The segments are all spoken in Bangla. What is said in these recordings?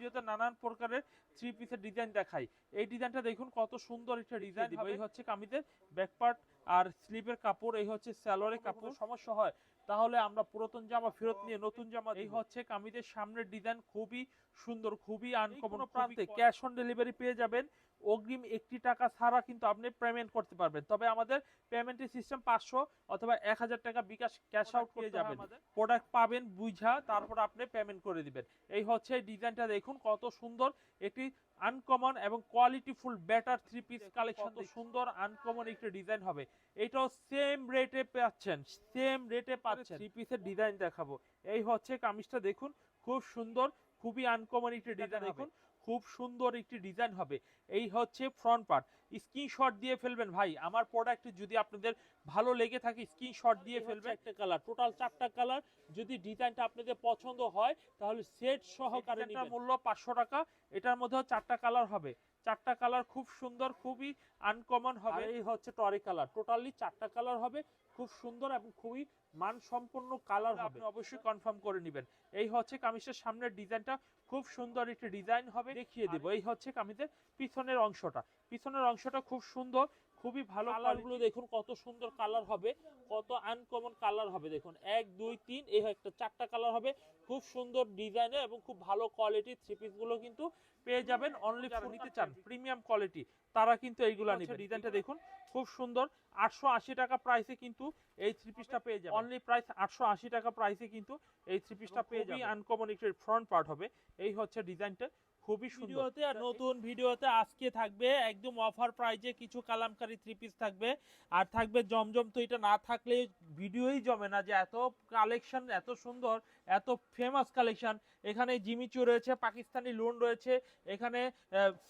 ভিডিওতে নানান প্রকারের থ্রি পিসের ডিজাইন দেখাই। এই ডিজাইনটা দেখুন কত সুন্দর একটা ডিজাইন এই হচ্ছে কামিজের ব্যাক পার্ট আর স্লিপের কাপড় এই হচ্ছে স্যালোয়ারের কাপড়। সমস্যা হয় তাহলে আমরা পুরাতন জামা ফেরত নিয়ে নতুন জামা এই হচ্ছে কামিজের সামনের ডিজাইন খুবই সুন্দর খুবই আনকমন প্রান্তে ক্যাশ অন ডেলিভারি পেয়ে যাবেন। অগ্রিম একটি টাকা ছাড়া কিন্তু আপনি পেমেন্ট করতে পারবেন। তবে আমাদের পেমেন্টের সিস্টেম পাঁচশো অথবা এক হাজার টাকা বিকাশ ক্যাশ আউট করে যাবেন। প্রোডাক্ট পাবেন বুঝা তারপর আপনি পেমেন্ট করে দিবেন। এই হচ্ছে ডিজাইনটা দেখুন কত সুন্দর। একটি আনকমন এবং qualityful better three piece collection সুন্দর আনকমন একটি ডিজাইন হবে। এটাও সেম রেটে পাচ্ছেন সেম রেটে পাচ্ছেন। থ্রি পিসের ডিজাইন দেখাবো। এই হচ্ছে কামিজটা দেখুন খুব সুন্দর খুবই আনকমন একটি ডিজাইন দেখুন খুব সুন্দর একটি ডিজাইন হবে। এই হচ্ছে ফ্রন্ট পার্ট স্ক্রিনশট দিয়ে ফেলবেন ভাই। আমার প্রোডাক্ট যদি আপনাদের ভালো লেগে থাকে স্ক্রিনশট দিয়ে ফেলবেন। একটা কালার টোটাল চারটা কালার যদি ডিজাইনটা আপনাদের পছন্দ হয় তাহলে সেট সহকারে মূল্য পাঁচশো টাকা। এটার মধ্যেও চারটা কালার হবে। চারটা কালার খুব সুন্দর খুবই আনকমন হবে। এই হচ্ছে টরি কালার টোটালি চারটা কালার হবে। খুব সুন্দর এবং খুবই মানসম্পন্ন কালার হবে। আপনি অবশ্যই কনফার্ম করে নেবেন। এই হচ্ছে কামিজের সামনের ডিজাইনটা খুব সুন্দর একটি ডিজাইন হবে দেখিয়ে দেবো। এই হচ্ছে কামিজের পিছনের অংশটা। পিছনের অংশটা খুব সুন্দর খুবই ভালো কালারগুলো দেখুন কত সুন্দর কালার হবে কত আনকমন কালার হবে। দেখুন এক দুই তিন এই একটা চারটা কালার হবে। খুব সুন্দর ডিজাইনের এবং খুব ভালো কোয়ালিটির থ্রি পিসগুলো কিন্তু পেয়ে যাবেন। অনলি নিতে চান প্রিমিয়াম কোয়ালিটি তারা কিন্তু এইগুলা নেবে ডিজাইনটা দেখুন খুব সুন্দর। আটশো আশি টাকা প্রাইসে কিন্তু এই থ্রি পিসটা পেয়ে যাবে অনলি প্রাইস আটশো আশি টাকা প্রাইসে কিন্তু এই থ্রি পিসটা পেয়ে যাবে আনকমন একটি ফ্রন্ট পার্ট হবে। এই হচ্ছে ডিজাইনটা খুবই ভিডিওতে আর নতুন ভিডিওতে আজকে থাকবে একদম অফার প্রাইজে কিছু কালামকারী থ্রি পিস থাকবে। আর থাকবে জমজম তো এটা না থাকলে ভিডিওই জমে না যে এত কালেকশন এত সুন্দর। এত ফেমাস কালেকশন এখানে জিমিচু রয়েছে, পাকিস্তানি লোন রয়েছে, এখানে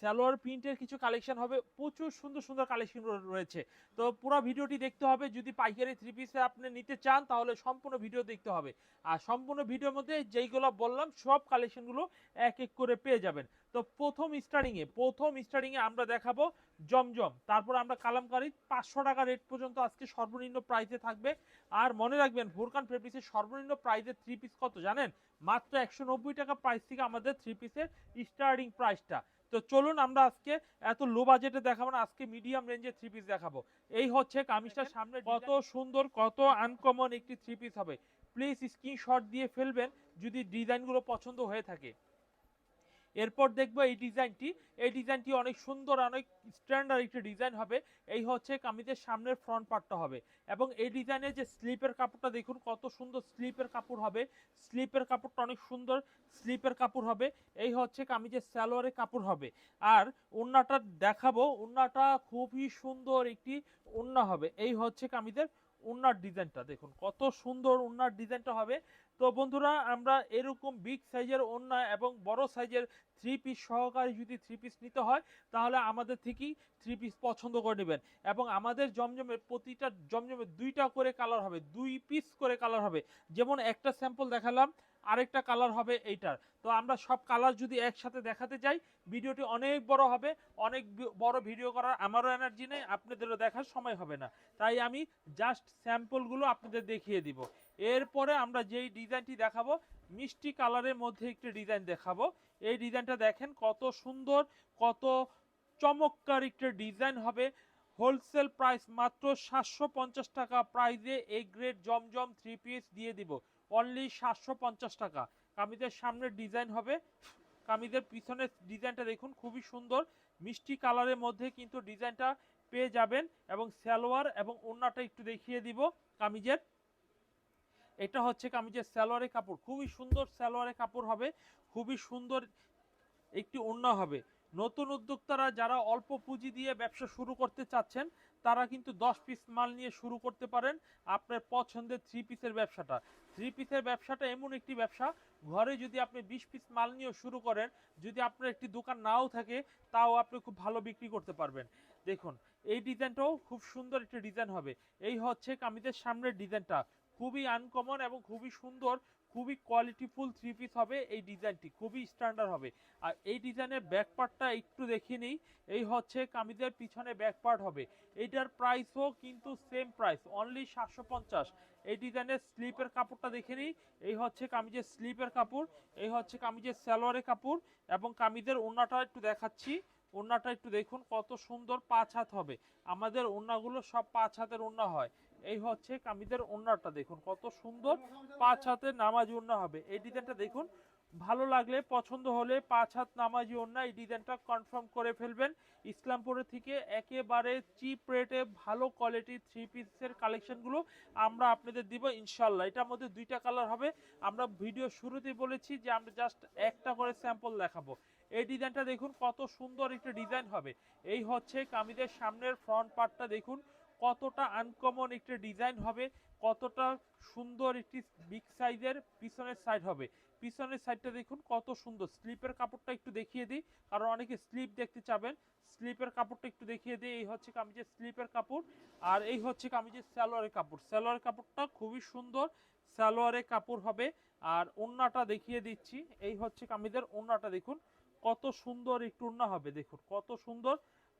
সালোয়ার প্রিন্টের কিছু কালেকশন হবে, প্রচুর সুন্দর সুন্দর কালেকশন রয়েছে। তো পুরো ভিডিওটি দেখতে হবে, যদি পাইকারি থ্রি পিসে আপনি নিতে চান, তাহলে সম্পূর্ণ ভিডিও দেখতে হবে। আর সম্পূর্ণ ভিডিওর মধ্যে যেইগুলো বললাম, সব কালেকশনগুলো এক এক করে পেয়ে যাবেন। তো প্রথম স্টার্টিংয়ে প্রথম স্টার্টিংয়ে আমরা দেখাবো জমজম। তারপর আমরা কালামকারি পাঁচশো টাকা রেট পর্যন্ত আজকে সর্বনিম্ন প্রাইসে থাকবে। আর মনে রাখবেন ফুরকান ফেব্রিক্সের সর্বনিম্ন প্রাইসের থ্রি পিস কত জানেন? মাত্র একশো নব্বই টাকা প্রাইস থেকে আমাদের থ্রি পিসের স্টার্টিং প্রাইসটা তো চলুন আমরা আজকে এত লো বাজেটে দেখাবো না আজকে মিডিয়াম রেঞ্জের থ্রি পিস দেখাবো। এই হচ্ছে কামিজটার সামনে কত সুন্দর কত আনকমন একটি থ্রি পিস হবে। প্লিজ স্ক্রিনশট দিয়ে ফেলবেন যদি ডিজাইনগুলো পছন্দ হয়ে থাকে। এরপর দেখব এই ডিজাইনটি। এই ডিজাইনটি অনেক সুন্দর, অনেক স্ট্যান্ডার্ড একটি ডিজাইন হবে। এই হচ্ছে কামিজের সামনের ফ্রন্ট পার্টটা হবে। এবং এই ডিজাইনের যে স্লিপের কাপড়টা, দেখুন কত সুন্দর স্লিপের কাপড় হবে। স্লিপের কাপড়টা অনেক সুন্দর স্লিপের কাপড় হবে। এই হচ্ছে কামিজের সালোয়ারের কাপড় হবে। আর ওন্নাটা দেখাবো। ওন্নাটা খুবই সুন্দর একটি ওন্না হবে। এই হচ্ছে কামিজের উন্নার ডিজাইনটা। দেখুন কত সুন্দর উন্নার ডিজাইনটা হবে। তো বন্ধুরা, আমরা এরকম বিগ সাইজের ওন্না এবং বড় সাইজের থ্রি পিস সহকারে যদি থ্রি পিস নিতে হয়, তাহলে আমাদের থেকেই থ্রি পিস পছন্দ করে নেবেন। এবং আমাদের জমজমের প্রতিটা জমজমে দুইটা করে কালার হবে, দুই পিস করে কালার হবে। যেমন একটা স্যাম্পল দেখালাম, আরেকটা কালার হবে এইটার। তো আমরা সব কালার যদি একসাথে দেখাতে যাই, ভিডিওটি অনেক বড় হবে, অনেক বড় ভিডিও করার আমারও এনার্জি নেই, আপনাদেরও দেখার সময় হবে না। তাই আমি জাস্ট স্যাম্পলগুলো আপনাদের দেখিয়ে দিব। এরপরে আমরা যেই ডিজাইনটি দেখাবো, মিষ্টি কালারের মধ্যে একটি ডিজাইন দেখাবো। এই ডিজাইনটা দেখেন কত সুন্দর, কত চমৎকার একটি ডিজাইন হবে। হোলসেল প্রাইস মাত্র সাতশো পঞ্চাশ টাকা, প্রাইজে এই গ্রেড জমজম থ্রি পিস দিয়ে দিব। অনলি সাতশো পঞ্চাশ টাকা। কামিজের সামনের ডিজাইন হবে। কামিজের পিছনের ডিজাইনটা দেখুন, খুবই সুন্দর। মিষ্টি কালারের মধ্যে কিন্তু ডিজাইনটা পেয়ে যাবেন এবং সালোয়ার এবং ওড়নাটা একটু দেখিয়ে দিব কামিজের। এটা হচ্ছে কামিজের সালোয়ারের কাপড়, খুবই সুন্দর সালোয়ারের কাপড় হবে, খুবই সুন্দর একটি ওড়না হবে। নতুন উদ্যোক্তারা যারা অল্প পুঁজি দিয়ে ব্যবসা শুরু করতে চাচ্ছেন, তারা কিন্তু দশ পিস মাল নিয়ে শুরু করতে পারেন আপনার পছন্দের থ্রি পিসের ব্যবসাটা। থ্রি পিসের ব্যবসাটা এমন একটি ব্যবসা, ঘরে যদি আপনি বিশ পিস মাল নিয়ে শুরু করেন, যদি আপনার একটি দোকান নাও থাকে, তাও আপনি খুব ভালো বিক্রি করতে পারবেন। দেখুন, এই ডিজাইনটাও খুব সুন্দর একটি ডিজাইন হবে। এই হচ্ছে কামিজের সামনের ডিজাইনটা খুবই আনকমন এবং খুবই সুন্দর, খুবই কোয়ালিটিফুল থ্রি পিস হবে এই ডিজাইনটি খুবই স্ট্যান্ডার্ড হবে। আর এই ডিজাইনের ব্যাক পার্টটা একটু দেখে নিই, এই হচ্ছে কামিজের পিছনে ব্যাক পার্ট হবে। এইটার প্রাইসও কিন্তু সেম প্রাইস অনলি সাতশো পঞ্চাশ। এই ডিজাইনের স্লিপের কাপড়টা দেখে নিই, এই হচ্ছে কামিজের স্লিপের কাপড়, এই হচ্ছে কামিজের সালোয়ারের কাপড় এবং কামিজের ওড়নাটা একটু দেখাচ্ছি, ওড়নাটা একটু দেখুন কত সুন্দর পাঁচ হাত হবে। আমাদের ওড়নাগুলো সব পাঁচ হাতের ওড়না হয়। এই হচ্ছে কামিজের ওড়নাটা দেখুন কত সুন্দর। পাঁচ হাতে নামাজি ওড়না হবে। এই ডিজাইনটা দেখুন, ভালো লাগলে, পছন্দ হলে পাঁচ হাত নামাজি ওড়না এই ডিজাইনটা কনফার্ম করে ফেলবেন। ইসলামপুরের থেকে একেবারে চিপ রেটে ভালো কোয়ালিটির থ্রি পিসের কালেকশনগুলো আমরা আপনাদের দিব ইনশাল্লাহ এটার মধ্যে দুইটা কালার হবে। আমরা ভিডিও শুরুতেই বলেছি যে আমরা জাস্ট একটা করে স্যাম্পল দেখাবো। এই ডিজাইনটা দেখুন, কত সুন্দর একটা ডিজাইন হবে। এই হচ্ছে কামিজের সামনের ফ্রন্ট পার্টটা দেখুন কতটা আনকমন একটি ডিজাইন হবে, কতটা সুন্দর একটি বিগ সাইজের পিছনের সাইড হবে। পিছনের সাইডটা দেখুন কত সুন্দর। স্লিপের কাপড়টা একটু দেখিয়ে দিই, কারণ অনেকে স্লিপ দেখতে চাবেন। স্লিপের কাপড়টা একটু দেখিয়ে দিই, এই হচ্ছে কামিজের স্লিপের কাপড়, আর এই হচ্ছে কামিজের সালোয়ারের কাপড়। সালোয়ারের কাপড়টা খুবই সুন্দর, সালোয়ারের কাপড় হবে। আর ওন্নাটা দেখিয়ে দিচ্ছি, এই হচ্ছে কামিজের ওন্নাটা দেখুন, কত সুন্দর একটু ওন্না হবে, দেখুন কত সুন্দর।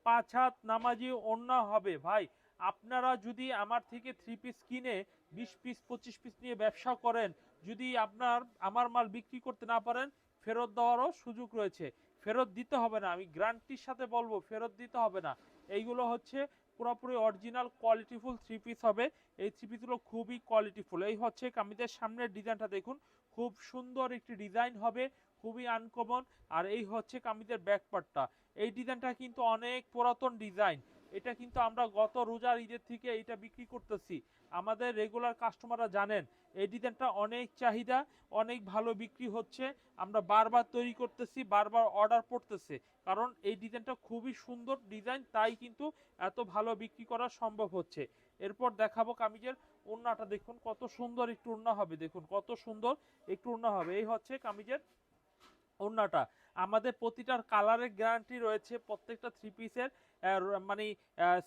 পাঁচ হাত নামাজি ওন্না হবে। ভাই, আপনারা যদি আমার থেকে থ্রি পিস কিনে, বিশ পিস পঁচিশ পিস নিয়ে ব্যবসা করেন, যদি আপনার, আমার মাল বিক্রি করতে না পারেন, ফেরত দেওয়ারও সুযোগ রয়েছে। ফেরত দিতে হবে না, আমি গ্রান্টির সাথে বলব, ফেরত দিতে হবে না। এইগুলো হচ্ছে পুরোপুরি অরিজিনাল কোয়ালিটিফুল থ্রি পিস হবে। এই থ্রি পিসগুলো খুবই কোয়ালিটিফুল এই হচ্ছে কামিজের সামনের ডিজাইনটা দেখুন। খুব সুন্দর একটি ডিজাইন হবে, খুবই আনকমন আর এই হচ্ছে কামিজের ব্যাক পার্টটা এই ডিজাইনটা কিন্তু অনেক পুরাতন ডিজাইন। এটা কিন্তু আমরা গত রোজার ঈদের থেকে এটা বিক্রি করতেছি। আমাদের রেগুলার কাস্টমাররা জানেন, এই ডিজাইনটা অনেক চাহিদা, অনেক ভালো বিক্রি হচ্ছে। আমরা বারবার তৈরি করতেছি, বারবার অর্ডার পড়তেছে। কারণ এই ডিজাইনটা খুবই সুন্দর ডিজাইন, তাই কিন্তু এত ভালো বিক্রি করা সম্ভব হচ্ছে। এরপর দেখাবো কামিজের ওড়নাটা, দেখুন কত সুন্দর একটু ওড়না হবে, দেখুন কত সুন্দর একটু ওড়না হবে। এই হচ্ছে কামিজের ওড়নাটা। আমাদের প্রতিটার কালারের গ্যারান্টি রয়েছে প্রত্যেকটা থ্রি পিসের মানে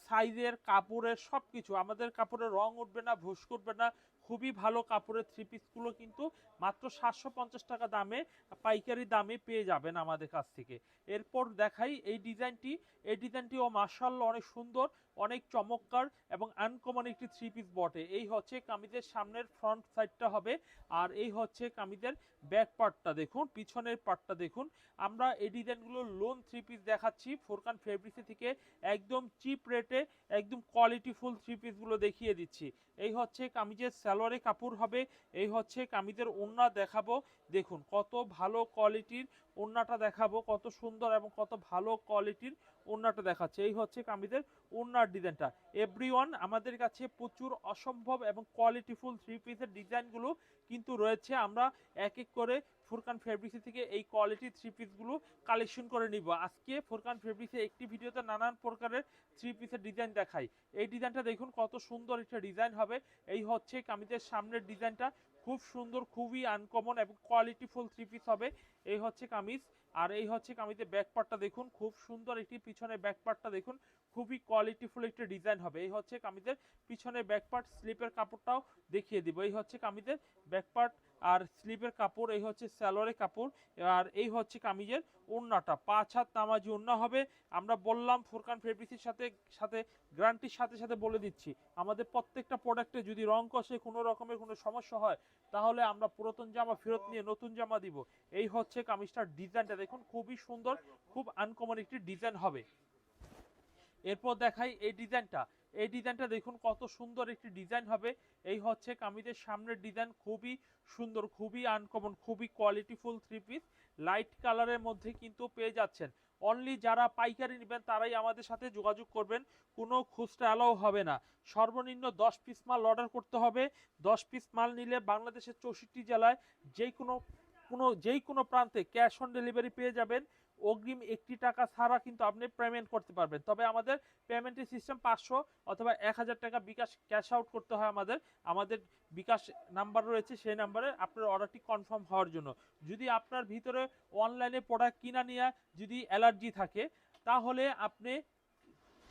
সাইজের কাপড়ের সব কিছু আমাদের কাপড়ের রং উঠবে না ভুস করবে না। খুবই ভালো কাপড়ের থ্রি পিসগুলো কিন্তু মাত্র সাতশো পঞ্চাশ টাকা দামে, পাইকারি দামে পেয়ে যাবেন আমাদের কাছ থেকে। এরপর দেখাই এই ডিজাইনটি এই ডিজাইনটিও মার্শাল্লাহ অনেক সুন্দর। অনেক চমৎকার এবং আনকমন একটি থ্রি পিস বটে। এই হচ্ছে কামিজের সামনের ফ্রন্ট সাইডটা হবে আর এই হচ্ছে কামিজের ব্যাক পার্টটা দেখুন, পিছনের পার্টটা দেখুন। আমরা এই ডিজাইনগুলো লোন থ্রি পিস দেখাচ্ছি ফোরকান ফেব্রিক্সি থেকে একদম চিপ রেটে একদম কোয়ালিটিফুল থ্রি পিসগুলো দেখিয়ে দিচ্ছি। এই হচ্ছে কামিজের সালোয়ারে কাপড় হবে, এই হচ্ছে কামিজের ওড়না দেখাবো। দেখুন কত ভালো কোয়ালিটির ওড়নাটা দেখাবো, কত সুন্দর এবং কত ভালো কোয়ালিটির ওড়নাটা দেখাচ্ছে। এই হচ্ছে কামিজের ওড়নার ডিজাইনটা। এভরিওয়ান আমাদের কাছে প্রচুর অসম্ভব এবং কোয়ালিটিফুল থ্রি পিসের ডিজাইনগুলো কিন্তু রয়েছে। আমরা এক এক করে ফুরকান ফেব্রিক্সি থেকে এই কোয়ালিটি থ্রি পিসগুলো কালেকশন করে নিব। আজকে ফুরকান ফেব্রিক্সে একটি ভিডিওতে নানান প্রকারের থ্রি পিসের ডিজাইন দেখাই। এই ডিজাইনটা দেখুন কত সুন্দর একটা ডিজাইন হবে। এই হচ্ছে কামিজের সামনের ডিজাইনটা। খুব সুন্দর, খুবই আনকমন এবং কোয়ালিটি ফুল থ্রি পিস হবে। এই হচ্ছে কামিজ। আর এই হচ্ছে কামিজের ব্যাক পার্টটা দেখুন। খুব সুন্দর একটি পিছনে ব্যাক পার্টটা দেখুন। খুবই কোয়ালিটিফুল একটা ডিজাইন হবে। এই হচ্ছে কামিজের পিছনে ব্যাক পার্ট স্লিপের কাপড়টাও দেখিয়ে দিব। এই হচ্ছে কামিজের ব্যাক পার্ট আর স্লিপের কাপড়, এই হচ্ছে স্যালোয়ারের কাপড় আর এই হচ্ছে কামিজের ওড়নাটা। পাঁচ হাত নামাজি ওড়না হবে। আমরা বললাম ফুরকান ফেব্রিক্সের সাথে সাথে গ্যারান্টির সাথে সাথে বলে দিচ্ছি। আমাদের প্রত্যেকটা প্রোডাক্টে যদি রং কষে কোনো রকমের কোনো সমস্যা হয়, তাহলে আমরা পুরাতন জামা ফেরত নিয়ে নতুন জামা দিব। এই হচ্ছে কামিজটার ডিজাইনটা দেখুন, খুবই সুন্দর, খুব আনকমন একটি ডিজাইন হবে। এরপর দেখাই এই ডিজাইনটা। এই ডিজাইনটা দেখুন কত সুন্দর একটি ডিজাইন হবে। এই হচ্ছে কামিজের সামনের ডিজাইন, খুবই সুন্দর, খুবই আনকমন খুবই কোয়ালিটিফুল থ্রি পিস লাইট কালারের মধ্যে কিন্তু পেয়ে যাচ্ছেন। অনলি যারা পাইকারি নেবেন, তারাই আমাদের সাথে যোগাযোগ করবেন। কোনো খুচরা অ্যালাও হবে না। সর্বনিম্ন দশ পিস মাল অর্ডার করতে হবে। দশ পিস মাল নিলে বাংলাদেশের চৌষট্টি জেলায় যে কোনো কোনো, যেই কোনো প্রান্তে ক্যাশ অন ডেলিভারি পেয়ে যাবেন। অগ্রিম একটি টাকা ছাড়া কিন্তু আপনি পেমেন্ট করতে পারবেন। তবে আমাদের পেমেন্টের সিস্টেম পাঁচশো অথবা এক হাজার টাকা বিকাশ ক্যাশ আউট করতে হয় আমাদের। আমাদের বিকাশ নাম্বার রয়েছে, সেই নাম্বারে আপনার অর্ডারটি কনফার্ম হওয়ার জন্য। যদি আপনার ভিতরে অনলাইনে প্রোডাক্ট কিনা নিয়ে যদি অ্যালার্জি থাকে, তাহলে আপনি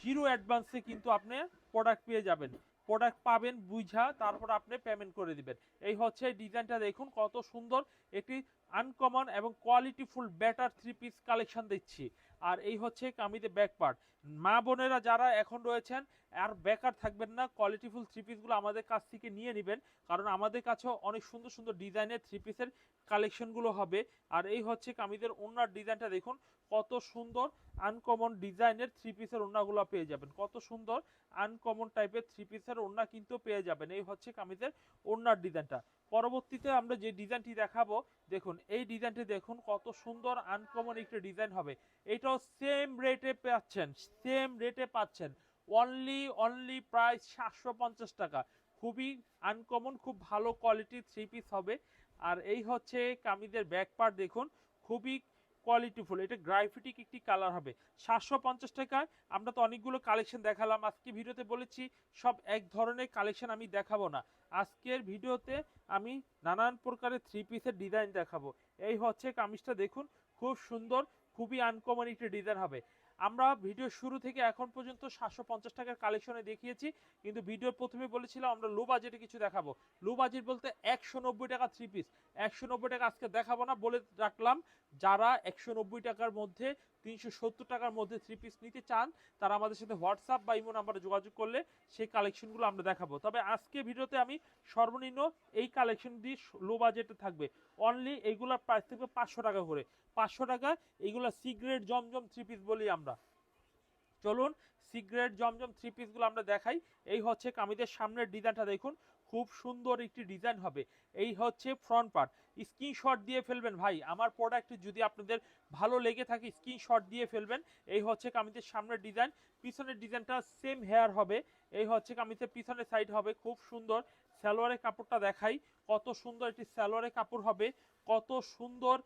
জিরো অ্যাডভান্সে কিন্তু আপনি প্রোডাক্ট পেয়ে যাবেন। প্রোডাক্ট পাবেন বুঝা তারপর আপনি পেমেন্ট করে দিবেন। এই হচ্ছে ডিজাইনটা দেখুন, কত সুন্দর। একটি আনকমন এবং qualityful better three piece collection দিচ্ছি। আর এই হচ্ছে কামিতে ব্যাক পার্ট মা বোনেরা যারা এখন রয়েছেন, আর বেকার থাকবেন না কোয়ালিটিফুল থ্রি পিসগুলো আমাদের কাছ থেকে নিয়ে নেবেন। কারণ আমাদের কাছেও অনেক সুন্দর সুন্দর ডিজাইনের থ্রি পিসের কালেকশনগুলো হবে। আর এই হচ্ছে কামিদের ওনার ডিজাইনটা দেখুন, কত সুন্দর আনকমন ডিজাইনের থ্রি পিসের ওড়নাগুলো পেয়ে যাবেন। কত সুন্দর আনকমন টাইপের থ্রি পিসের ওড়না কিন্তু পেয়ে যাবেন। এই হচ্ছে কামিজের ওড়নার ডিজাইনটা। পরবর্তীতে আমরা যে ডিজাইনটি দেখাবো, দেখুন, এই ডিজাইনটি দেখুন, কত সুন্দর আনকমন একটি ডিজাইন হবে। এটাও সেম রেটে পাচ্ছেন সেম রেটে পাচ্ছেন। অনলি অনলি প্রায় সাতশো পঞ্চাশ টাকা। খুবই আনকমন খুব ভালো কোয়ালিটির থ্রি পিস হবে। আর এই হচ্ছে কামিজের ব্যাক পার্ট দেখুন, খুবই কোয়ালিটিফুল এটা গ্রাফিটিক একটি কালার হবে। সাতশো পঞ্চাশ টাকায়, আমরা তো অনেকগুলো কালেকশন দেখালাম, আজকে ভিডিওতে বলেছি, সব এক ধরনের কালেকশন আমি দেখাবো না। আজকের ভিডিওতে আমি নানান প্রকারের থ্রি পিসের ডিজাইন দেখাবো। এই হচ্ছে কামিজটা দেখুন, খুব সুন্দর, খুবই আনকমন একটি ডিজাইন হবে। আমরা ভিডিও শুরু থেকে এখন পর্যন্ত সাতশো পঞ্চাশ টাকার কালেকশনে দেখিয়েছি। কিন্তু ভিডিওর প্রথমে বলেছিলাম, আমরা লো বাজেটে কিছু দেখাবো। লো বাজেট বলতে একশো নব্বই টাকা থ্রি পিস একশো নব্বই টাকা আজকে দেখাবো না বলে রাখলাম। যারা একশো নব্বই টাকার মধ্যে তিনশো সত্তর টাকার মধ্যে থ্রি পিস নিতে চান, তারা আমাদের সাথে হোয়াটসঅ্যাপ বা ইমো নাম্বারে যোগাযোগ করলে সেই কালেকশনগুলো আমরা দেখাবো। তবে আজকে ভিডিওতে আমি সর্বনিম্ন এই কালেকশন দিয়ে লো বাজেটে থাকবে। অনলি এইগুলোর প্রাইস থাকবে পাঁচশো টাকা করে। পাঁচশো টাকা এইগুলো সিগারেট জমজম থ্রি পিস বলি আমরা। চলুন সিগারেট জমজম থ্রি পিসগুলো আমরা দেখাই। এই হচ্ছে কামিজের সামনের ডিজাইনটা দেখুন। খুব সুন্দর একটি ডিজাইন হবে। এই হচ্ছে ফ্রন্ট পার্ট স্ক্রিনশট দিয়ে ফেলবেন ভাই। আমার প্রোডাক্ট যদি আপনাদের ভালো লেগে থাকে স্ক্রিনশট দিয়ে ফেলবেন। এই হচ্ছে কামিজের সামনের ডিজাইন পিছনের ডিজাইনটা সেম হেয়ার হবে। এই হচ্ছে কামিজের পিছনের সাইড হবে। খুব সুন্দর সালোয়ারের কাপড়টা দেখাই। কত সুন্দর একটি সালোয়ারের কাপড় হবে। কত সুন্দর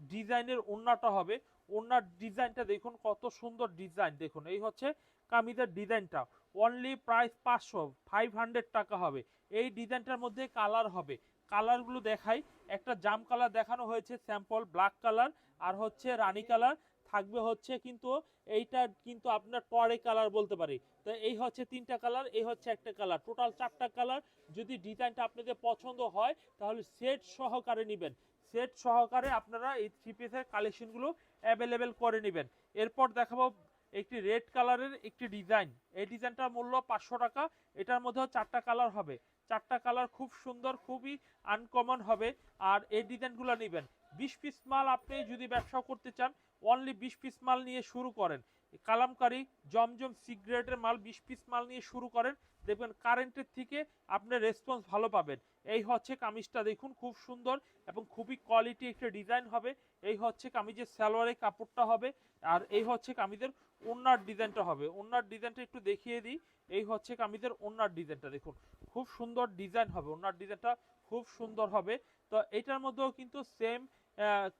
ডিজাইনের ওড়নাটা হবে। ওড়নার ডিজাইনটা দেখুন, কত সুন্দর ডিজাইন। দেখুন, এই হচ্ছে কামিজের ডিজাইনটা অনলি প্রাইস পাঁচশো ফাইভ হান্ড্রেড টাকা হবে। এই ডিজাইনটার মধ্যে কালার হবে। কালারগুলো দেখাই। একটা জাম কালার দেখানো হয়েছে, স্যাম্পল, ব্ল্যাক কালার, আর হচ্ছে রানী কালার। থাকবে হচ্ছে কিন্তু এইটা কিন্তু আপনার টরে কালার বলতে পারি। তো এই হচ্ছে তিনটা কালার, এই হচ্ছে একটা কালার। টোটাল চারটা কালার। যদি ডিজাইনটা আপনাদের পছন্দ হয়, তাহলে সেট সহকারে নেবেন। সেট সহকারে আপনারা এই থ্রি পিসের কালেকশনগুলো অ্যাভেলেবেল করে নেবেন। এরপর দেখাবো একটি রেড কালারের একটি ডিজাইন। এই ডিজাইনটার মূল্য পাঁচশো টাকা। এটার মধ্যেও চারটা কালার হবে। চারটা কালার খুব সুন্দর, খুবই আনকমন হবে। আর এই ডিজাইনগুলো নেবেন। বিশ পিস মাল আপনি যদি ব্যবসা করতে চান অনলি বিশ পিস মাল নিয়ে শুরু করেন। কালামকারি জমজম সিগারেটের মাল বিশ পিস মাল নিয়ে শুরু করেন। দেখবেন কারেন্টের থেকে আপনার রেসপন্স ভালো পাবেন। এই হচ্ছে কামিজটা দেখুন, খুব সুন্দর এবং খুবই কোয়ালিটি একটা ডিজাইন হবে। এই হচ্ছে কামিজের সালোয়ারের কাপড়টা হবে। আর এই হচ্ছে কামিজের ওনার ডিজাইনটা হবে। ওনার ডিজাইনটা একটু দেখিয়ে দিই। এই হচ্ছে কামিজের ওনার ডিজাইনটা, দেখুন। খুব সুন্দর ডিজাইন হবে। ওনার ডিজাইনটা খুব সুন্দর হবে। তো এটার মধ্যেও কিন্তু সেম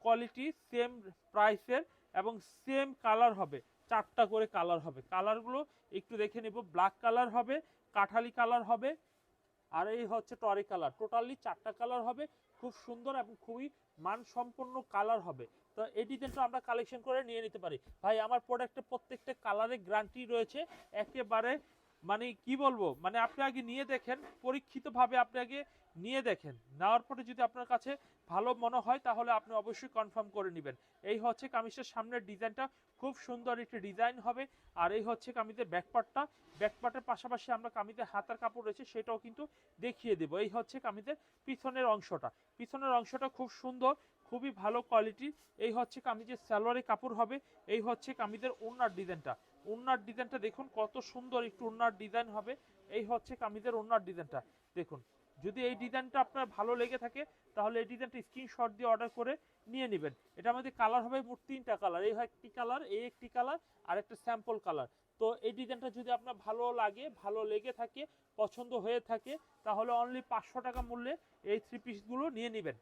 কোয়ালিটি সেম প্রাইসের এবং সেম কালার হবে। চারটা করে কালার হবে। কালারগুলো একটু দেখে নেব। ব্ল্যাক কালার হবে, কাঠালি কালার হবে, আর এই হচ্ছে টরি কালার টোটালি চারটা কালার হবে। খুব সুন্দর এবং খুবই মানসম্পন্ন কালার হবে। তো এই ডিজাইনটা আমরা কালেকশন করে নিয়ে নিতে পারি। ভাই, আমার প্রোডাক্টে প্রত্যেকটা কালারে গ্যারান্টি রয়েছে। একেবারে মানে কি বলব? মানে আপনি আগে নিয়ে দেখেন, পরীক্ষিতভাবে আপনি আগে নিয়ে দেখেন। নেওয়ার পরে যদি আপনার কাছে ভালো মনে হয়, তাহলে আপনি অবশ্যই কনফার্ম করে নেবেন। এই হচ্ছে কামিজের সামনের ডিজাইনটা খুব সুন্দর একটি ডিজাইন হবে। আর এই হচ্ছে কামিজের ব্যাকপার্টটা ব্যাকপার্টের পাশাপাশি আমরা কামিজের হাতার কাপড় রয়েছে, সেটাও কিন্তু দেখিয়ে দেবো। এই হচ্ছে কামিজের পিছনের অংশটা। পিছনের অংশটা খুব সুন্দর। খুবই ভালো কোয়ালিটি এই হচ্ছে কামিজের সালোয়ারের কাপড় হবে। এই হচ্ছে কামিজের ওড়নার ডিজাইনটা। ওড়নার ডিজাইনটা দেখুন, কত সুন্দর একটু ওড়নার ডিজাইন হবে। এই হচ্ছে কামিজের ওড়নার ডিজাইনটা। দেখুন, যদি এই ডিজাইনটা আপনার ভালো লেগে থাকে, তাহলে এই ডিজাইনটা স্ক্রিনশট দিয়ে অর্ডার করে নিয়ে নেবেন। এটা আমাদের কালার হবে মোট তিনটা কালার এই হয় একটি কালার এই একটি কালার আর একটা স্যাম্পল কালার তো এই ডিজাইনটা যদি আপনার ভালো লাগে, ভালো লেগে থাকে, পছন্দ হয়ে থাকে, তাহলে অনলি পাঁচশো টাকা মূল্যে এই থ্রি পিসগুলো নিয়ে নেবেন।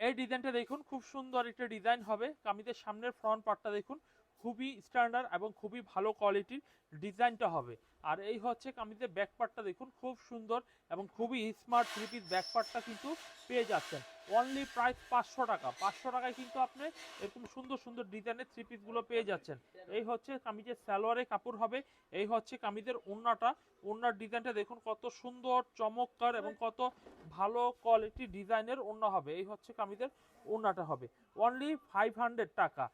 এই ডিজাইনটা দেখুন, খুব সুন্দর একটা ডিজাইন হবে। কামিজের সামনের ফ্রন্ট পার্টটা দেখুন, খুবই স্ট্যান্ডার্ড এবং খুবই ভালো কোয়ালিটির ডিজাইনটা হবে। আর এই হচ্ছে কামিজের ব্যাক পার্টটা দেখুন, খুব সুন্দর এবং খুবই স্মার্ট থ্রি পিস ব্যাক পার্টটা কিন্তু পেয়ে যাচ্ছেন। অনলি প্রাইস পাঁচশো টাকা। পাঁচশো টাকায় কিন্তু আপনি এরকম সুন্দর সুন্দর ডিজাইনের থ্রি পিসগুলো পেয়ে যাচ্ছেন। এই হচ্ছে কামিজের সালোয়ারে কাপড় হবে। এই হচ্ছে কামিজের ওন্নাটা ওন্নার ডিজাইনটা দেখুন, কত সুন্দর, চমৎকার এবং কত ভালো কোয়ালিটি ডিজাইনের ওন্না হবে। এই হচ্ছে কামিজের ওন্নাটা হবে। অনলি ফাইভ হান্ড্রেড টাকা।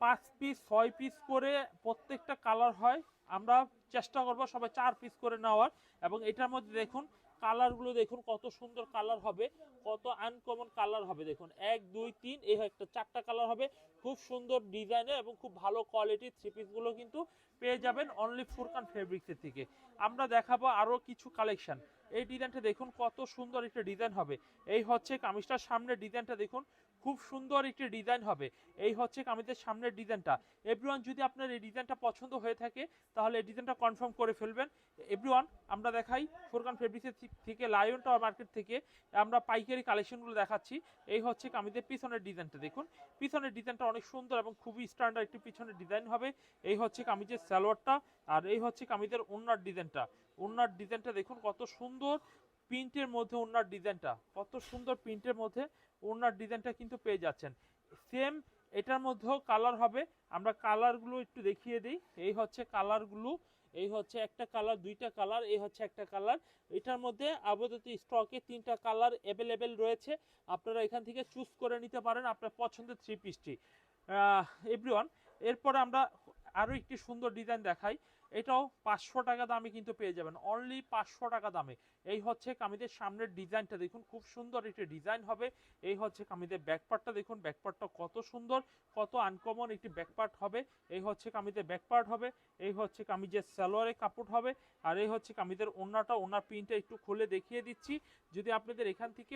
পাঁচ পিস ছয় পিস করে প্রত্যেকটা কালার হয়। আমরা চেষ্টা করব সবাই চার পিস করে নেওয়ার। এবং এটার মধ্যে দেখুন কালারগুলো দেখুন, কত সুন্দর কালার হবে, কত আনকমন কালার হবে। দেখুন, এক, দুই, তিন, এই একটা চারটা কালার হবে। খুব সুন্দর ডিজাইনের এবং খুব ভালো কোয়ালিটির থ্রি পিসগুলো কিন্তু পেয়ে যাবেন অনলি ফুরকান ফেব্রিক্সের থেকে। আমরা দেখাবো আরও কিছু কালেকশন এই ডিজাইনটা দেখুন, কত সুন্দর একটা ডিজাইন হবে। এই হচ্ছে কামিজটার সামনে ডিজাইনটা দেখুন খুব সুন্দর একটি ডিজাইন হবে। এই হচ্ছে কামিজের সামনের ডিজাইনটা এভরিওয়ান যদি আপনার এই ডিজাইনটা পছন্দ হয়ে থাকে, তাহলে এই ডিজাইনটা কনফার্ম করে ফেলবেন। এভরিওয়ান আমরা দেখাই ফুরকান ফেব্রিক্সের থেকে লায়ন টাওয়ার মার্কেট থেকে, আমরা পাইকারি কালেকশনগুলো দেখাচ্ছি। এই হচ্ছে কামিজের পিছনের ডিজাইনটা দেখুন। পিছনের ডিজাইনটা অনেক সুন্দর এবং খুবই স্ট্যান্ডার্ড একটি পিছনের ডিজাইন হবে। এই হচ্ছে কামিজের সালোয়ারটা আর এই হচ্ছে কামিজের ওনার ডিজাইনটা ওনার ডিজাইনটা দেখুন কত সুন্দর প্রিন্টের মধ্যে ওনার ডিজাইনটা, কত সুন্দর প্রিন্টের মধ্যে ওনার ডিজাইনটা কিন্তু পেয়ে যাচ্ছেন। সেম এটার মধ্যেও কালার হবে, আমরা কালারগুলো একটু দেখিয়ে দিই। এই হচ্ছে কালারগুলো এই হচ্ছে একটা কালার দুইটা কালার এই হচ্ছে একটা কালার এটার মধ্যে আপাতত স্টকে তিনটা কালার অ্যাভেলেবেল রয়েছে। আপনারা এখান থেকে চুজ করে নিতে পারেন আপনার পছন্দের থ্রি পিসটি এভরিওয়ান এরপরে আমরা আরও একটি সুন্দর ডিজাইন দেখাই। এটাও পাঁচশো টাকা দামে কিন্তু পেয়ে যাবেন। অনলি পাঁচশো টাকা দামে। এই হচ্ছে কামিজের সামনের ডিজাইনটা দেখুন, খুব সুন্দর একটি ডিজাইন হবে। এই হচ্ছে কামিজের ব্যাকপার্টটা দেখুন, ব্যাকপার্টটা কত সুন্দর, কত আনকমন একটি ব্যাকপার্ট হবে। এই হচ্ছে কামিজের ব্যাকপার্ট হবে, এই হচ্ছে কামিজের সালোয়ারে কাপড় হবে, আর এই হচ্ছে কামিজের ওনাটা ওনার প্রিন্টটা একটু খুলে দেখিয়ে দিচ্ছি। যদি আপনাদের এখান থেকে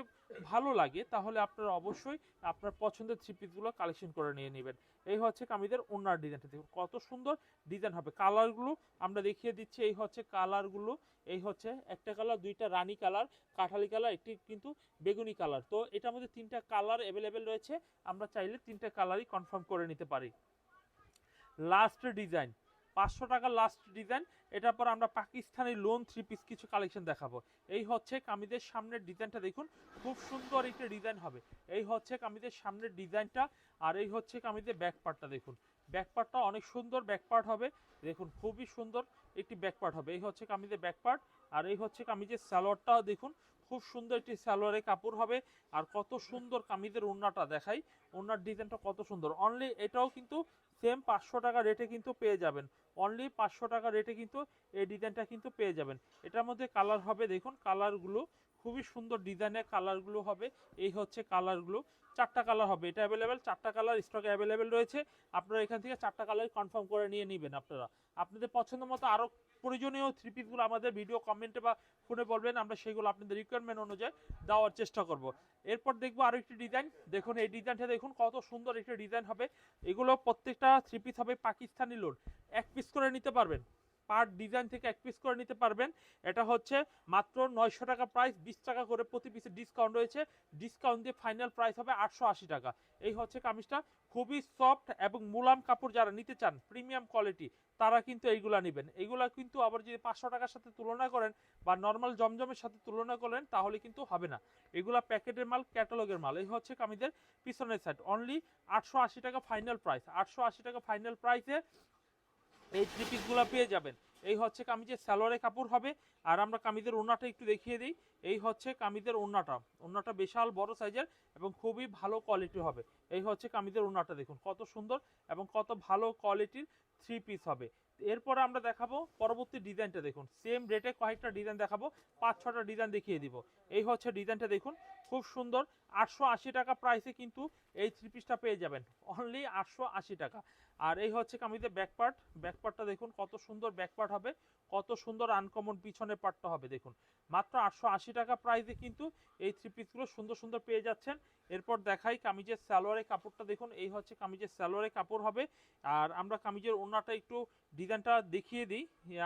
ভালো লাগে, তাহলে আপনারা অবশ্যই আপনার পছন্দের থ্রি পিসগুলো কালেকশন করে নিয়ে নেবেন। এই হচ্ছে কামিজের ওনার ডিজাইনটা দেখুন, কত সুন্দর ডিজাইন হবে। কালারগুলো আমরা দেখিয়ে দিচ্ছি, এই হচ্ছে কালারগুলো। এই হচ্ছে একটা কালার, দুইটা রানী কালার, কাঠালি কালার, একটি কিন্তু বেগুনি কালার। তো এটার মধ্যে তিনটা কালার অ্যাভেলেবেল রয়েছে, আমরা চাইলে তিনটা কালারই কনফার্ম করে নিতে পারি। লাস্ট ডিজাইন পাঁচশো টাকা লাস্ট ডিজাইন এটার পর আমরা পাকিস্তানি লোন থ্রি পিস কিছু কালেকশন দেখাবো। এই হচ্ছে কামিজের সামনের ডিজাইনটা দেখুন, খুব সুন্দর একটা ডিজাইন হবে। এই হচ্ছে কামিজের সামনের ডিজাইনটা আর এই হচ্ছে কামিজের ব্যাক পার্টটা দেখুন। ব্যাক পার্টটা অনেক সুন্দর ব্যাকপার্ট হবে। দেখুন, খুবই সুন্দর একটি ব্যাকপার্ট হবে। এই হচ্ছে কামিজের ব্যাক পার্ট আর এই হচ্ছে কামিজের সালোয়ারটাও দেখুন, খুব সুন্দর একটি সালোয়ারের কাপড় হবে, আর কত সুন্দর কামিজের ওড়নাটা দেখাই। ওড়নার ডিজাইনটা কত সুন্দর। অনলি এটাও কিন্তু সেম পাঁচশো টাকা রেটে কিন্তু পেয়ে যাবেন। অনলি পাঁচশো টাকা রেটে কিন্তু এই ডিজাইনটা কিন্তু পেয়ে যাবেন। এটার মধ্যে কালার হবে, দেখুন কালারগুলো খুবই সুন্দর ডিজাইনের কালারগুলো হবে। এই হচ্ছে কালারগুলো চারটা কালার হবে। এটা অ্যাভেলেবেল চারটা কালার স্টকে অ্যাভেলেবেল রয়েছে। আপনারা এখান থেকে চারটা কালার কনফার্ম করে নিয়ে নেবেন আপনারা। আপনাদের পছন্দ মতো আরও প্রয়োজনীয় থ্রি পিসগুলো আমাদের ভিডিও কমেন্টে বা ফোনে বলবেন, আমরা সেগুলো আপনাদের রিকোয়ারমেন্ট অনুযায়ী দেওয়ার চেষ্টা করব। এরপর দেখব আরও একটি ডিজাইন দেখুন, এই ডিজাইনটা দেখুন, কত সুন্দর একটি ডিজাইন হবে। এগুলো প্রত্যেকটা থ্রি পিস হবে পাকিস্তানি লোড এক পিস করে নিতে পারবেন। পার ডিজাইন থেকে এক পিস করে নিতে পারবেন। এটা হচ্ছে মাত্র নয়শো টাকা প্রাইস বিশ টাকা করে প্রতি পিসে ডিসকাউন্ট রয়েছে। ডিসকাউন্ট দিয়ে ফাইনাল প্রাইস হবে আটশো আশি টাকা। এই হচ্ছে কামিজটা। খুবই সফট এবং মুলাম কাপড় যারা নিতে চান প্রিমিয়াম কোয়ালিটি তারা কিন্তু এইগুলা নেবেন। এইগুলা কিন্তু আবার যদি পাঁচশো টাকার সাথে তুলনা করেন বা নর্মাল জমজমের সাথে তুলনা করেন, তাহলে কিন্তু হবে না। এগুলা প্যাকেটের মাল ক্যাটালগের মাল। এই হচ্ছে কামিজের পিছনের সাইড অনলি আটশো আশি টাকা ফাইনাল প্রাইস আটশো আশি টাকা ফাইনাল প্রাইসে এই থ্রি পিসগুলো পেয়ে যাবেন। এই হচ্ছে কামিজের সালোয়ারের কাপড় হবে। আর আমরা কামিজের ওড়নাটা একটু দেখিয়ে দিই। এই হচ্ছে কামিজের ওড়নাটা। ওড়নাটা বিশাল, বড় সাইজের এবং খুবই ভালো কোয়ালিটি হবে। এই হচ্ছে কামিজের ওড়নাটা দেখুন, কত সুন্দর এবং কত ভালো কোয়ালিটির থ্রি পিস হবে। এরপরে আমরা দেখাবো পরবর্তী ডিজাইনটা দেখুন। সেম রেটে কয়েকটা ডিজাইন দেখাবো। পাঁচ, ছটা ডিজাইন দেখিয়ে দিব। এই হচ্ছে ডিজাইনটা দেখুন, খুব সুন্দর আটশো আশি টাকা প্রাইসে কিন্তু এই থ্রি পিসটা পেয়ে যাবেন। অনলি আটশো আশি টাকা। আর এই হচ্ছে কামিজের ব্যাক পার্ট ব্যাক পার্টটা দেখুন, কত সুন্দর ব্যাক পার্ট হবে, কত সুন্দর আনকমন পিছনের পার্টটা হবে, দেখুন। মাত্র আটশো আশি টাকা প্রাইসে কিন্তু এই থ্রি পিসগুলো সুন্দর সুন্দর পেয়ে যাচ্ছেন। এরপর দেখাই কামিজের সালোয়ারের কাপড়টা, দেখুন, এই হচ্ছে কামিজের সালোয়ারের কাপড় হবে। আর আমরা কামিজের ওড়নাটা একটু ডিজাইনটা দেখিয়ে দিই।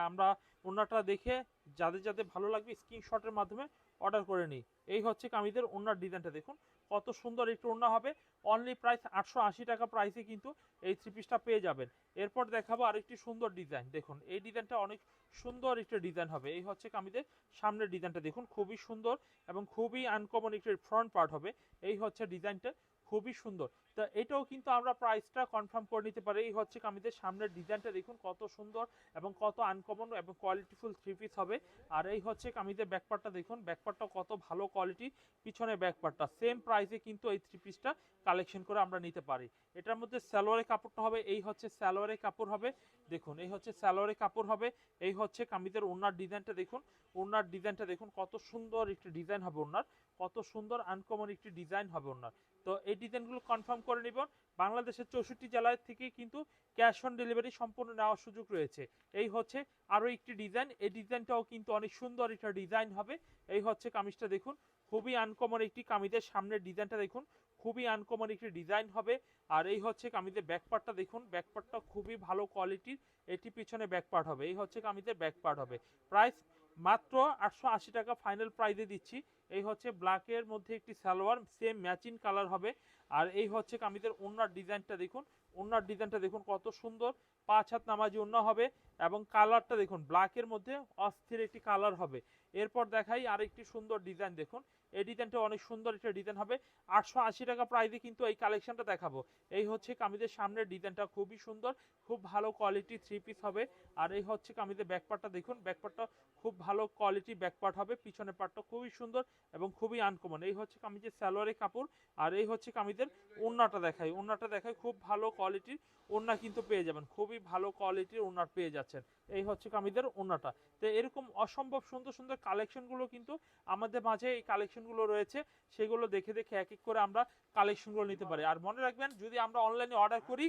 আমরা ওড়নাটা দেখে যাদের যাদের ভালো লাগবে স্ক্রিনশটের মাধ্যমে অর্ডার করে নিই। এই হচ্ছে কামিজের ওনার ডিজাইনটা, দেখুন। কত সুন্দর একটু ওড়না হবে। অনলি প্রাইস আটশো আশি টাকা প্রাইসে কিন্তু এই থ্রি পিসটা পেয়ে যাবেন। এরপর দেখাবো আরেকটি সুন্দর ডিজাইন। দেখুন, এই ডিজাইনটা অনেক সুন্দর একটি ডিজাইন হবে। এই হচ্ছে কামিজের সামনের ডিজাইনটা, দেখুন, খুবই সুন্দর এবং খুবই আনকমন একটি ফ্রন্ট পার্ট হবে। এই হচ্ছে ডিজাইনটা, খুবই সুন্দর। তা এটাও কিন্তু আমরা প্রাইসটা কনফার্ম করে নিতে পারি। এই হচ্ছে কামিজের সামনের ডিজাইনটা দেখুন কত সুন্দর এবং কত আনকমন এবং কোয়ালিটিফুল থ্রি পিস হবে। আর এই হচ্ছে কামিজের ব্যাকপার্টটা দেখুন ব্যাকপার্টটা কত ভালো কোয়ালিটি পিছনে ব্যাকপার্টটা সেম প্রাইসে কিন্তু এই থ্রি পিসটা কালেকশন করে আমরা নিতে পারি। এটার মধ্যে স্যালোয়ারের কাপড়টা হবে, এই হচ্ছে স্যালোয়ারের কাপড় হবে। দেখুন, এই হচ্ছে স্যালোয়ারের কাপড় হবে, এই হচ্ছে কামিজের ওনার ডিজাইনটা দেখুন। ওনার ডিজাইনটা দেখুন কত সুন্দর একটি ডিজাইন হবে ওনার কত সুন্দর আনকমন একটি ডিজাইন হবে ওনার তো এই ডিজাইনগুলো কনফার্ম করে নিব। বাংলাদেশের চৌষট্টি জেলায় থেকে কিন্তু ক্যাশ অন ডেলিভারি সম্পূর্ণ নেওয়ার সুযোগ রয়েছে। এই হচ্ছে আরও একটি ডিজাইন। এই ডিজাইনটাও কিন্তু অনেক সুন্দর একটা ডিজাইন হবে। এই হচ্ছে কামিজটা দেখুন। খুবই আনকমন একটি কামিজের সামনের ডিজাইনটা দেখুন। খুবই আনকমন একটি ডিজাইন হবে। আর এই হচ্ছে কামিজের ব্যাকপার্টটা দেখুন। ব্যাকপার্টটা খুবই ভালো কোয়ালিটির এটি পিছনে ব্যাকপার্ট হবে। এই হচ্ছে কামিজের ব্যাকপার্ট হবে। প্রাইস মাত্র আটশো আশি টাকা। ফাইনাল প্রাইজে দিচ্ছি। এই হচ্ছে ব্ল্যাকের মধ্যে একটি সালোয়ার সেম ম্যাচিং কালার হবে। আর এই হচ্ছে কামিজের ওনার ডিজাইনটা দেখুন। ওনার ডিজাইনটা দেখুন কত সুন্দর। পাঁচ হাত নামাজি ওনা হবে এবং কালারটা দেখুন ব্ল্যাকের মধ্যে অস্থির একটি কালার হবে। এরপর দেখাই আরেকটি সুন্দর ডিজাইন দেখুন। এই ডিজাইনটা অনেক সুন্দর একটা ডিজাইন হবে। আটশো আশি টাকা প্রাইসে কিন্তু এই কালেকশনটা দেখাবো। এই হচ্ছে কামিজের সামনের ডিজাইনটা খুবই সুন্দর, খুব ভালো কোয়ালিটি থ্রি পিস হবে। আর এই হচ্ছে কামিজের ব্যাকপার্টটা দেখুন ব্যাকপার্টটা খুব ভালো কোয়ালিটি ব্যাকপার্ট হবে, পিছনের পার্টটা খুবই সুন্দর এবং খুবই আনকমন এই হচ্ছে কামিজের সালোয়ারের কাপড়, আর এই হচ্ছে কামিজের ওড়নাটা দেখাই। ওড়নাটা দেখাই খুব ভালো কোয়ালিটির ওড়না কিন্তু পেয়ে যাবেন, খুবই ভালো কোয়ালিটির ওড়না পেয়ে যাচ্ছেন। এই হচ্ছে কামিজের ওড়নাটা। তো এরকম অসম্ভব সুন্দর সুন্দর কালেকশনগুলো কিন্তু আমাদের মাঝে এই কালেকশনগুলো রয়েছে, সেগুলো দেখে দেখে এক এক করে আমরা কালেকশনগুলো নিতে পারি। আর মনে রাখবেন, যদি আমরা অনলাইনে অর্ডার করি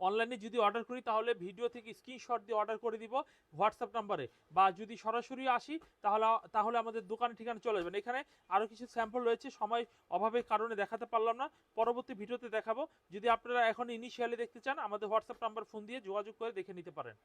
অনলাইনে যদি অর্ডার করি, তাহলে ভিডিও থেকে স্ক্রিনশট দিয়ে অর্ডার করে দিব হোয়াটসঅ্যাপ নাম্বারে বা যদি সরাসরি আসি, তাহলে তাহলে আমাদের দোকানের ঠিকানা চলে যাবেন এখানে আরও কিছু স্যাম্পল রয়েছে, সময় অভাবের কারণে দেখাতে পারলাম না। পরবর্তী ভিডিওতে দেখাবো। যদি আপনারা এখন ইনিশিয়ালি দেখতে চান, আমাদের হোয়াটসঅ্যাপ নাম্বার ফোন দিয়ে যোগাযোগ করে দেখে নিতে পারেন।